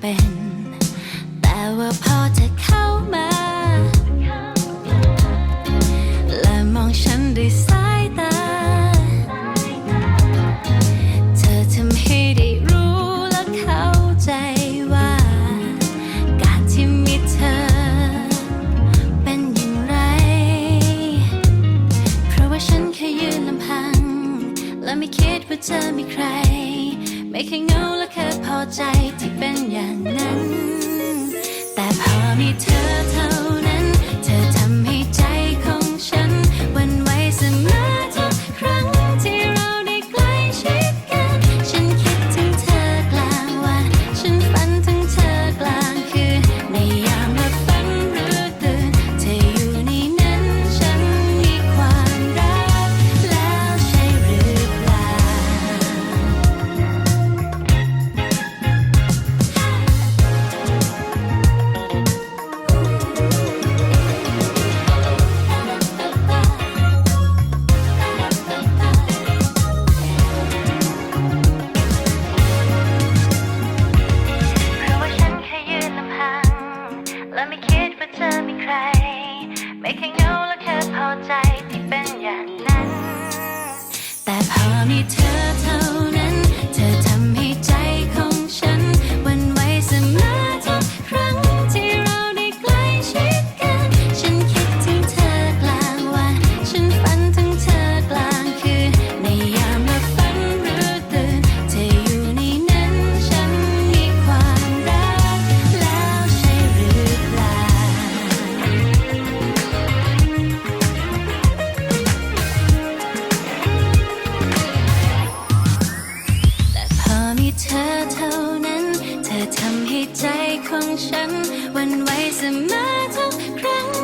เป็น แต่ว่าพอเธอเข้ามา และมองฉันด้วยสายตา เธอทำให้ได้รู้และเข้าใจว่า การที่มีเธอ เป็นอย่างไร เพราะว่าฉันแค่ยืนลำพัง และไม่คิดว่าเธอมีใคร ไม่เคยเงาและแค่พอใจที่เป็นอย่างนั้น ใจที่เป็นอย่างนั้น แต่พอมีเธอ ของฉันวันไว้เสมอทุกครั้ง